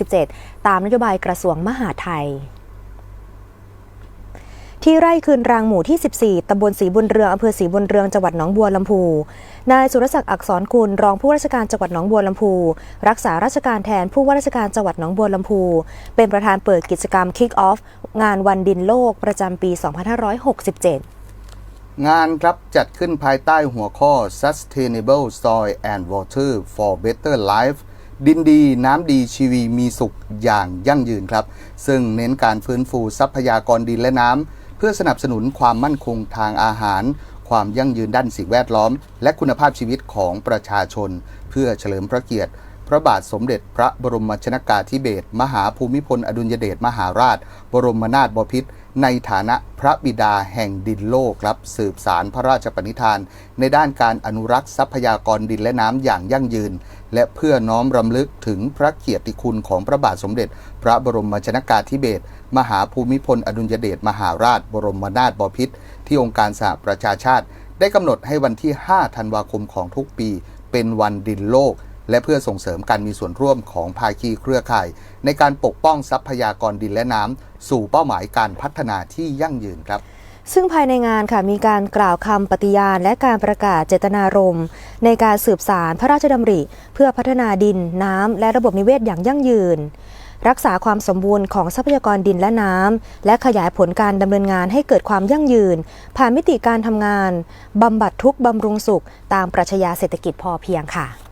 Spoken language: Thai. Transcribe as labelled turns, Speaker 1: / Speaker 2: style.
Speaker 1: 2567 ตามนโยบายกระทรวงมหาดไทยที่ไร่คืนรางหมู่ที่ 14 ตำบลศรีบุญเรืองอำเภอศรีบุญเรือง จังหวัดหนองบัวลำพู นายสุรศักดิ์อักษรกุล รองผู้ราชการจังหวัดหนองบัวลำพู รักษาราชการแทนผู้ว่าราชการจังหวัดหนองบัวลำพู เป็นประธานเปิดกิจกรรม Kick Off งานวันดินโลกประจำปี 2567
Speaker 2: งานครับจัดขึ้นภายใต้หัวข้อ Sustainable Soil and Water for Better Life ดินดีน้ำดีชีวีมีสุขอย่างยั่งยืนครับ ซึ่งเน้นการฟื้นฟูทรัพยากรดินและน้ำ เพื่อสนับสนุนความมั่นคงทางอาหาร ความยั่งยืนด้านสิ่งแวดล้อม และคุณภาพชีวิตของประชาชน เพื่อเฉลิมพระเกียรติ พระบาทสมเด็จพระบรมชนากาธิเบศรมหาภูมิพลอดุลยเดชมหาราช บรมนาถบพิตร ในฐานะพระบิดาแห่งดินโลกครับ สืบสารพระราชปณิธาน ในด้านการอนุรักษ์ทรัพยากรดินและน้ำอย่างยั่งยืน และเพื่อน้อมรำลึกถึงพระเกียรติคุณของพระบาทสมเด็จ พระบรมชนากาธิเบศรมหาภูมิพลอดุลยเดชมหาราช บรมนาถบพิตรที่องค์การสหประชาชาติ ได้กำหนดให้วันที่ 5 ธันวาคมของทุกปี เป็นวันดินโลกและเพื่อส่งเสริมการมีส่วนร่วมของภาคีเครือข่าย ในการปกป้องทรัพยากรดินและน้ำ สู่เป้าหมายการพัฒนาที่ยั่งยืนครับ
Speaker 1: ซึ่งภายในงานค่ะมีการกล่าวคำปฏิญาณ และการประกาศเจตนารมณ์ในการสืบสารพระราชดำริ เพื่อพัฒนาดินน้ำและระบบนิเวศอย่างยั่งยืน รักษาความสมบูรณ์ของทรัพยากรดินและน้ำและขยายผลการดำเนินงานให้เกิดความยั่งยืน ผ่านมิติการทำงานบำบัดทุกข์บำรุงสุข ตามปรัชญาเศรษฐกิจพอเพียงค่ะ